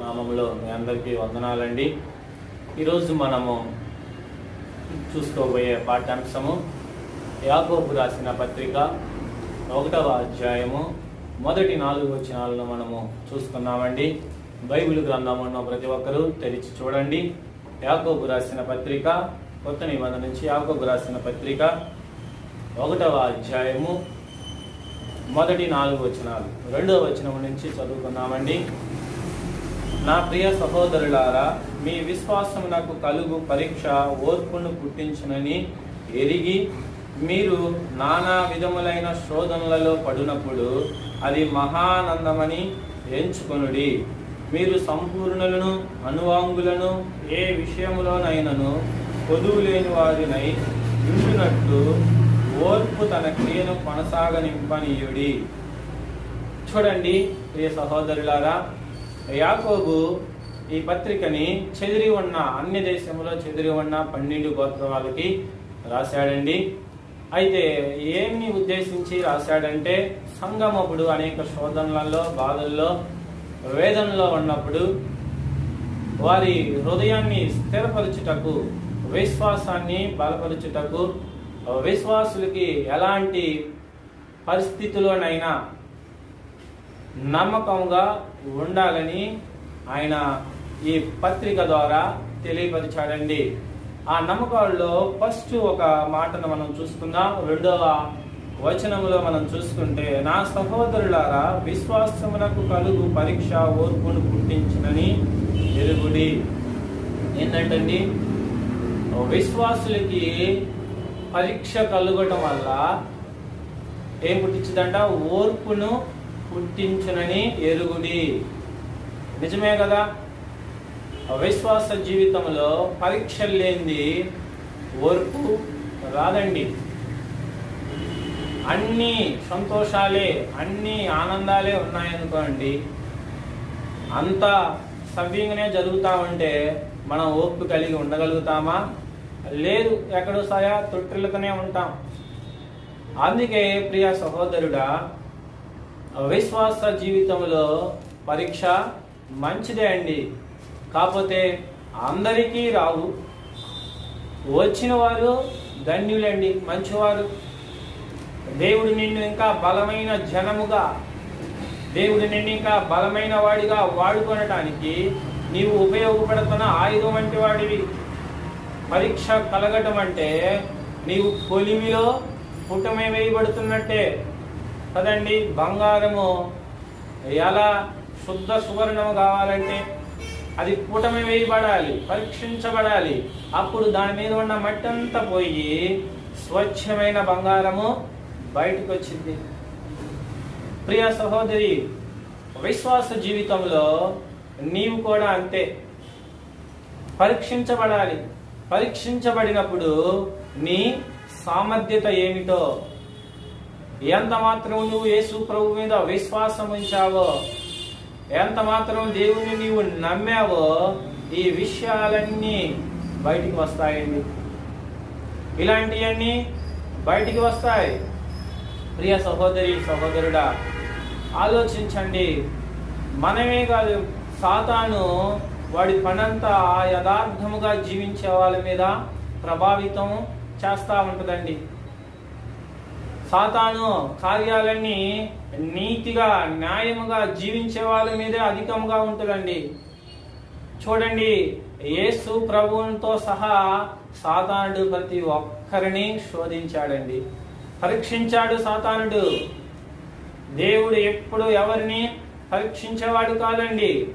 నామంలో మీ అందరికీ వందనాలండి. ఈరోజు మనము చూసుకోబోయే పాఠ్యాంశము యాకోబు రాసిన పత్రిక ఒకటవ అధ్యాయము మొదటి నాలుగు వచనాలను మనము చూస్తున్నామండి. బైబిల్ గ్రంథం ఉన్న ప్రతి ఒక్కరూ తెరిచి చూడండి. యాకోబు రాసిన పత్రిక కొత్త నిబంధన నుంచి యాకోబు రాసిన పత్రిక ఒకటవ అధ్యాయము మొదటి నాలుగు వచనాలు. రెండవ వచనం నుంచి చదువుకున్నామండి నా ప్రియ సహోదరులారా మీ విశ్వాసమునకు కలుగు పరీక్ష ఓర్పును పుట్టించునని ఎరిగి మీరు నానా విధములైన శోధనలలో పడినప్పుడు అది మహానందమని ఎంచుకొనుడి. మీరు సంపూర్ణులను అనువాంగులను ఏ విషయంలోనైనను పొదువు లేని వారినై ఉండునట్లు ఓర్పు తన క్రియను కొనసాగనింపనీయుడి. చూడండి ప్రియ సహోదరులారా యాకోబు ఈ పత్రికని చెదిరి ఉన్న అన్ని దేశంలో చెదిరి ఉన్న పన్నెండు గోత్రాలకి రాశాడండి. అయితే ఏమి ఉద్దేశించి రాశాడంటే సంగమప్పుడు అనేక శోధనలలో బాధల్లో వేదనలో ఉన్నప్పుడు వారి హృదయాన్ని స్థిరపరచుటకు విశ్వాసాన్ని బలపరచుటకు విశ్వాసులకి ఎలాంటి పరిస్థితిలోనైనా నమ్మకంగా ఉండాలని ఆయన ఈ పత్రిక ద్వారా తెలియపరిచాడండి. ఆ నమ్మకాల్లో ఫస్ట్ ఒక మాటను మనం చూసుకుందాం. రెండవ వచనంలో మనం చూసుకుంటే నా సహోదరులారా విశ్వాసమునకు కలుగు పరీక్ష ఓర్పును పుట్టించినని ఎరుగుడి. ఏంటంటండి? విశ్వాసులకి పరీక్ష కలుగటం వల్ల ఏం పుట్టించిందంట? ఓర్పును పుట్టించునని ఎరుగుడి నిజమే కదా? అవిశ్వాస జీవితంలో పరీక్షలు లేనిది ఓర్పు రాదండి. అన్ని సంతోషాలే అన్ని ఆనందాలే ఉన్నాయనుకోండి అంత సవ్యంగానే జరుగుతా ఉంటే మనం ఓర్పు కలిగి ఉండగలుగుతామా? లేదు ఎక్కడో సాయా తొట్టిల్లుతూనే ఉంటాం. అందుకే ప్రియ సహోదరుడా విశ్వాస జీవితంలో పరీక్ష మంచిదే అండి. కాకపోతే అందరికీ రావు. వచ్చిన వారు ధన్యులండి మంచివారు. దేవుడు నిన్ను ఇంకా బలమైన జనముగా దేవుడు నిన్ను ఇంకా బలమైన వాడిగా వాడుకొనటానికి నీవు ఉపయోగపడుతున్న ఆయుధం వంటి వాడివి. పరీక్ష కలగటం అంటే నీవు పొలిమిలో పుటమే వేయబడుతున్నట్టే. కదండి బంగారము ఎలా శుద్ధ సువర్ణము కావాలంటే అది పుటమి వేయబడాలి పరీక్షించబడాలి. అప్పుడు దాని మీద ఉన్న మట్టి అంతా పోయి స్వచ్ఛమైన బంగారము బయటకు వచ్చింది ప్రియ సహోదరి విశ్వాస జీవితంలో నీవు కూడా అంతే. పరీక్షించబడాలి. పరీక్షించబడినప్పుడు నీ సామర్థ్యత ఏమిటో? ఎంత మాత్రం నువ్వు యేసు ప్రభు మీద విశ్వాసం ఉంచావో? ఎంత మాత్రం దేవుని నీవు నమ్మావో? ఈ విషయాలన్నీ బయటికి వస్తాయండి. ఇలాంటివన్నీ బయటికి వస్తాయి. ప్రియ సహోదరి సహోదరుడా ఆలోచించండి. మనమే కాదు సాతాను వాడి పనంతా ఆ యథార్థముగా జీవించే వాళ్ళ మీద ప్రభావితం చేస్తూ ఉంటుందండి. సాతాను కార్యాలన్నీ నీతిగా న్యాయముగా జీవించే వాళ్ళ మీదే అధికంగా ఉంటుందండి. చూడండి యేసు ప్రభువుతో సహా సాతానుడు ప్రతి ఒక్కరిని శోధించాడండి. పరీక్షించాడు సాతానుడు. దేవుడు ఎప్పుడు ఎవరిని పరీక్షించేవాడు కాదండి.